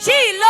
ছিল